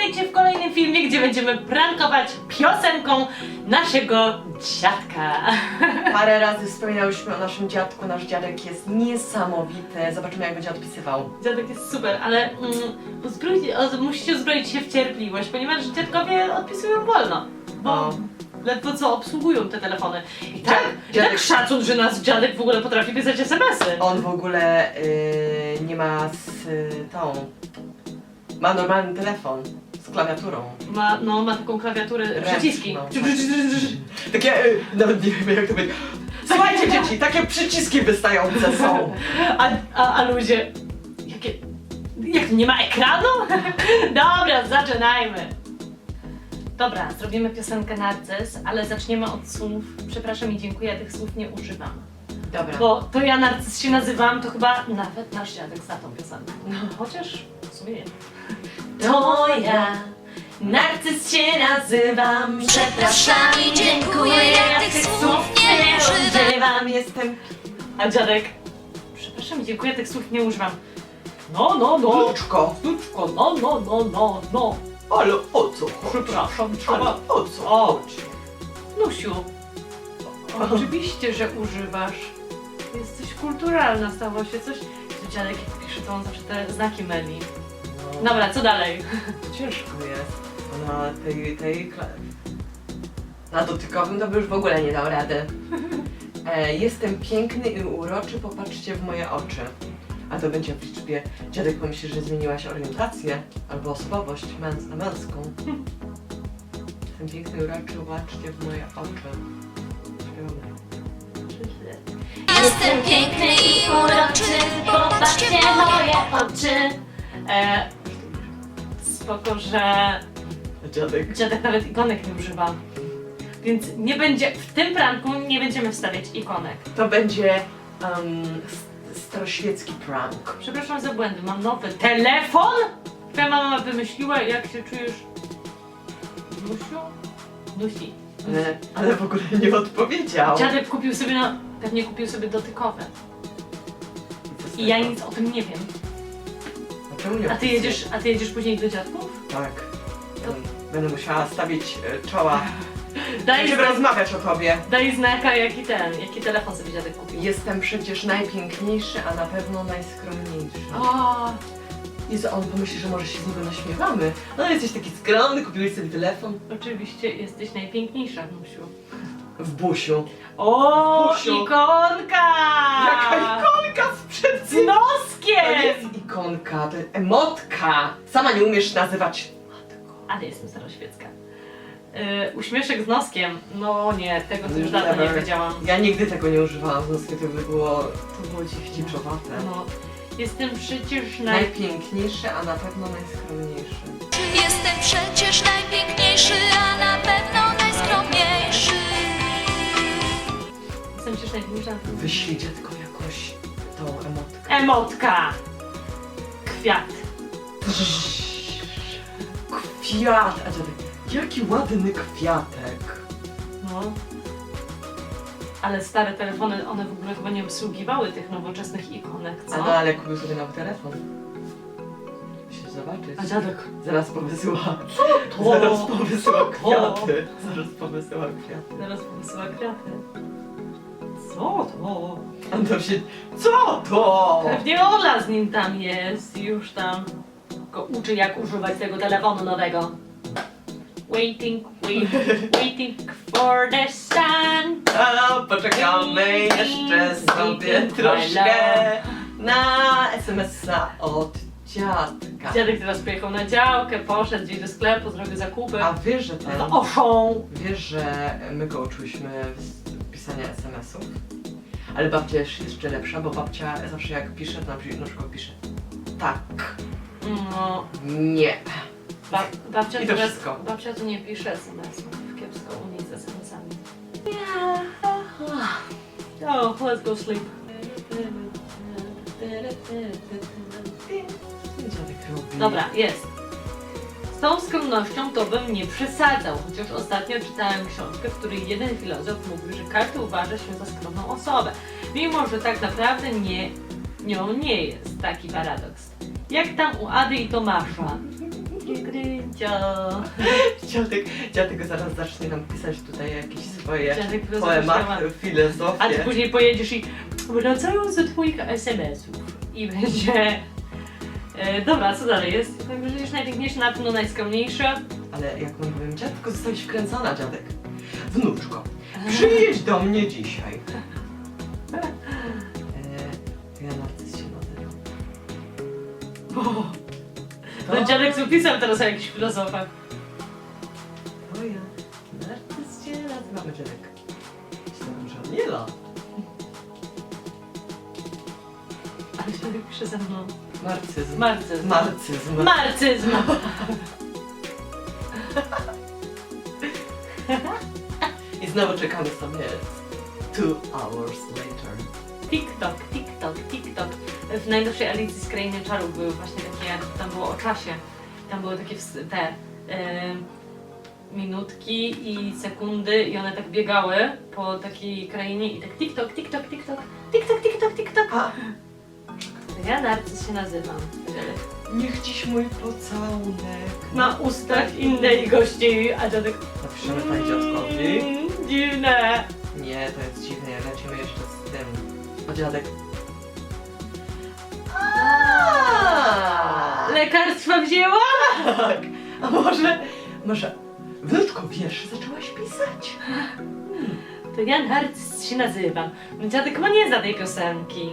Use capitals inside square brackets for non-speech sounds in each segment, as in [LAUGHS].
witajcie w kolejnym filmie, gdzie będziemy prankować piosenką naszego dziadka. [LAUGHS] Parę razy wspominałyśmy o naszym dziadku. Nasz dziadek jest niesamowity. Zobaczymy, jak będzie odpisywał. Dziadek jest super, ale mm, uzbrójcie, o, musicie uzbroić się w cierpliwość, ponieważ dziadkowie odpisują wolno. Bo No. ledwo co obsługują te telefony. I tak, i tak dziadek- szacun, że nas dziadek w ogóle potrafi pisać smsy. On w ogóle yy, nie ma z y, tą. Ma normalny telefon z klawiaturą. Ma, no, ma taką klawiaturę, Ręczną. przyciski. [LAUGHS] Takie, y, nawet nie wiem jak to będzie. Słuchajcie dzieci, takie przyciski wystające są. A, a, a ludzie, jakie, jak nie ma ekranu? [LAUGHS] Dobra, zaczynajmy. Dobra, zrobimy piosenkę Narcyz, ale zaczniemy od słów. Przepraszam i dziękuję, ja tych słów nie używam. Dobra. Bo to ja Narcyz się nazywam, to chyba nawet nasz dziadek zna tą piosenkę. Chociaż w sumie nie. To ja, Narcyz się nazywam. Przepraszam i dziękuję, ja tych słów nie używam. Wam jestem. A dziadek, przepraszam i dziękuję, tych słów nie używam. No, no, no. Wnuczko. Wnuczko, no, no, no, no, no. Ale o co? Przepraszam, Ale trzeba... o co? O, Nusiu, oczywiście, że używasz. Jesteś kulturalna, stało się coś. Dziadek jak pisze, to on zawsze te znaki myli. No. Dobra, co dalej? [LAUGHS] Ciężko jest. Na tej, tej kla- Na dotykowym to by już w ogóle nie dał rady. [LAUGHS] E, jestem piękny i uroczy, popatrzcie w moje oczy. A to będzie w liczbie. Dziadek pomyśli, że zmieniłaś orientację albo osobowość męs na męską. [LAUGHS] Jestem piękny i uroczy, popatrzcie w moje oczy. Jestem piękny i uroczy, popatrzcie moje oczy. E, spoko, że Dziadek. dziadek nawet ikonek nie używa. Więc nie będzie, w tym pranku nie będziemy wstawiać ikonek. To będzie um, s- staroświecki prank. Przepraszam za błędy, mam nowy telefon? Twoja mama wymyśliła, jak się czujesz... Nusiu? Nusi. Ale, ale w ogóle nie odpowiedział. Dziadek kupił sobie, no, pewnie kupił sobie dotykowe. I ja nic o tym nie wiem. A czemu nie A ty jedziesz, a ty jedziesz później do dziadków? Tak. To- Będę musiała stawić e, czoła. [LAUGHS] Daj, Będziemy rozmawiać o tobie. daj znaka, jaki ten, jaki telefon sobie dziadek kupił. Jestem przecież najpiękniejszy, a na pewno najskromniejszy. O, Jezu, on pomyśli, że może się z niego naśmiewamy. No jesteś taki skromny, kupiłeś sobie telefon. oczywiście jesteś najpiękniejsza, Nusiu. W busiu. O, Busiu. ikonka! Jaka ikonka sprzed Z To noskiem! jest ikonka, to jest emotka. Sama nie umiesz nazywać. Ale jestem staroświecka. Yy, uśmieszek z noskiem. No nie, tego to już dawno nie Never. wiedziałam. Ja nigdy tego nie używałam, w zasadzie to by było, to było dziwdziczowate. No, jestem przecież naj... Najpiękniejszy, a na pewno najskromniejszy. Jestem przecież najpiękniejszy, a na pewno Jestem przecież jakąś tą emotkę. Emotka! Kwiat. Kwiat! A dziadek, jaki ładny kwiatek. No. Ale stare telefony, one w ogóle chyba nie obsługiwały tych nowoczesnych ikonek, A co? no ale kupił sobie nowy telefon. Musisz zobaczyć. A dziadek. Zaraz powysyła. To? Zaraz powysyła kwiaty. Zaraz powysyła kwiaty. Zaraz powysyła kwiaty. Co to? On tam się... Co to? Pewnie Ola z nim tam jest i już tam go uczy jak używać tego telefonu nowego. Waiting, waiting, [LAUGHS] waiting for the sun. A, poczekamy jeszcze sobie troszkę na SMS-a od dziadka. Dziadek teraz pojechał na działkę, poszedł gdzieś do sklepu, zrobił zakupy. A wiesz, że ten... No oszą! Wiesz, że my go uczyłyśmy z pisania SMS-ów? Ale babcia jest jeszcze lepsza, bo babcia zawsze jak pisze, to na przy- na przykład pisze tak, No, nie. ba babcia, I to teraz, wszystko. babcia tu nie pisze SMS-ów. Kiepsko u niej z SMS-ami. Oh, let's go sleep. Dobra, jest. Z tą skromnością to bym nie przesadzał, chociaż ostatnio czytałem książkę, w której jeden filozof mówił, że każdy uważa się za skromną osobę, mimo że tak naprawdę nie, nią nie jest taki paradoks. Jak tam u Ady i Tomasza? Gryncio. Dziadek, dziadek zaraz zacznie nam pisać tutaj jakieś swoje Dziadek poematy, A ty później pojedziesz i wracając do twoich SMS-ów i będzie... E, dobra, co dalej jest? Najwyżej najpiękniejsza, na pewno najskromniejsza. Ale jak mówiłem, dziadku, zostałeś wkręcona, dziadek. Wnuczko, przyjedź do mnie dzisiaj. E, to ja narcyz się nazywam. O, no dziadek zapisał teraz o jakichś filozofach. To ja narcyz się nazywamy, dziadek. Myślałem, że Aniela. Ale dziadek pisze ze mną. Narcyzm. Marcyzm. Marcyzm. Marcyzm. I znowu czekamy sobie two hours later. TikTok, TikTok, TikTok. W najnowszej Alicji z Krainy Czarów były właśnie takie, tam było o czasie. Tam były takie ws- te e, minutki i sekundy i one tak biegały po takiej krainie i tak TikTok, TikTok, TikTok, TikTok, TikTok, TikTok. A, Ja Narcyz się nazywam. niech dziś mój pocałunek. Na ustach innej gości, a dziadek... Napiszemy pani dziadkowi. Mm, dziwne. Nie, to jest dziwne, lecimy jeszcze z tym. O dziadek. Lekarstwa wzięła? Tak. A może, może, wnuczko, wiesz, zaczęłaś pisać? To ja Narcyz się nazywam. Dziadek ma nie zna tej piosenki.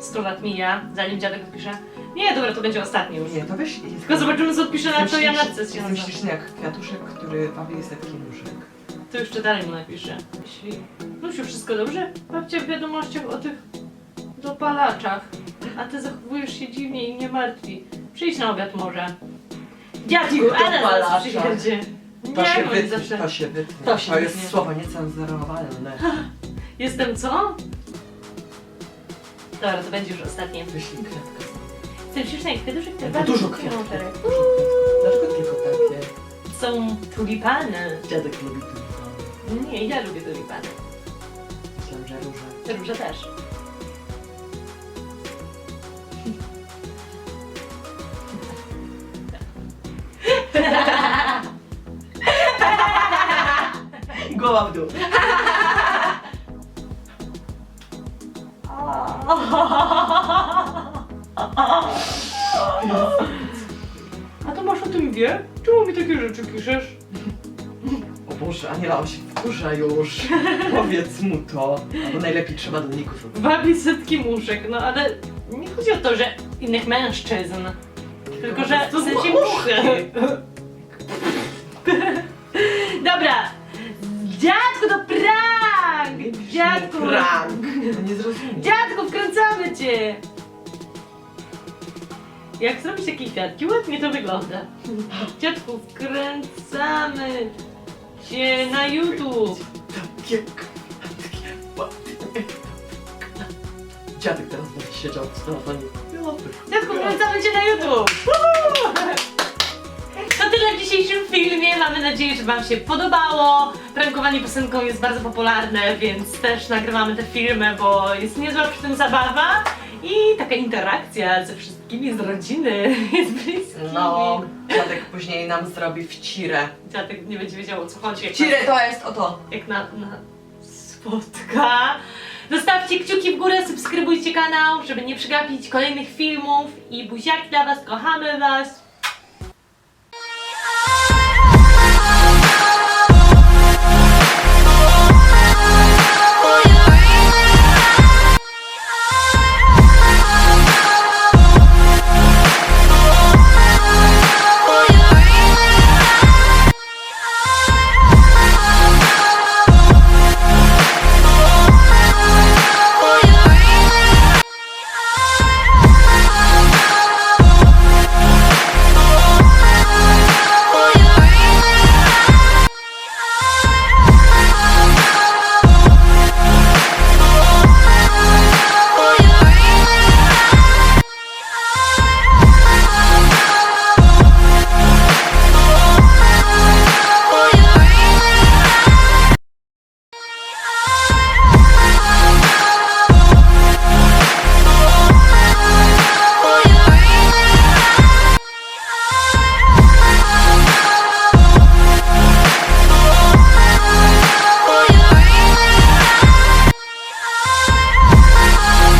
100 lat mija, zanim dziadek odpisze. Nie, dobra, to będzie ostatni już. Nie, to weź... Tylko zobaczymy, co odpisze na to ja Narcyz się Jestem nazywam. śliczny jak kwiatuszek, który wabi setki nóżek. To jeszcze dalej mu napiszę. Jeśli... Lusiu, wszystko dobrze? Babcia w wiadomościach o tych dopalaczach. A ty zachowujesz się dziwnie i mnie martwi. Przyjdź na obiad może. Dziadku, ale zaraz Dopalacza. przyjedzie. To się Nie, bo wytnie, zawsze... to się wytnie. To To, się jest wytnie. słowo niecenzurowalne. [LAUGHS] Jestem co? Dobra, to będzie już ostatnie. Wyślij kwiatka. Jak kwiatuszek, To bardzo dużo kwiatków. Dlaczego tylko takie? Są tulipany. Dziadek lubi tulipany. Nie, ja lubię tulipany. Myślałem, że róże. Róże też. Głowa w dół. A to masz o tym wie? Czemu mi takie rzeczy piszesz? O Boże, Aniela, on się wkurza już. Powiedz mu to. Albo najlepiej trzeba do niego rzucić. Wabi setki muszek, no ale nie chodzi o to, że innych mężczyzn. Tylko, że w sensie muchy. Dobra. Dziadku, to Dziadku! Prank. To nie zrozumie. Dziadku, wkręcamy cię! Jak zrobić takie kwiatki? Ładnie to wygląda. Dziadku, wkręcamy cię na YouTube. Takie kwiatki ładnie. Dziadek teraz będzie siedział w telefonie. Dziadku, wkręcamy cię na YouTube. To tyle w dzisiejszym filmie. Mamy nadzieję, że Wam się podobało. Prankowanie piosenką jest bardzo popularne, więc też nagrywamy te filmy, bo jest niezła przy tym zabawa i taka interakcja ze wszystkimi z rodziny [LAUGHS] jest bliskimi. No, dziadek później nam zrobi wcirę. Dziadek nie będzie wiedział o co chodzi. Jak Wcirę to jest oto. jak na, na spotka. Zostawcie kciuki w górę, subskrybujcie kanał, żeby nie przegapić kolejnych filmów i buziaki dla Was, kochamy Was.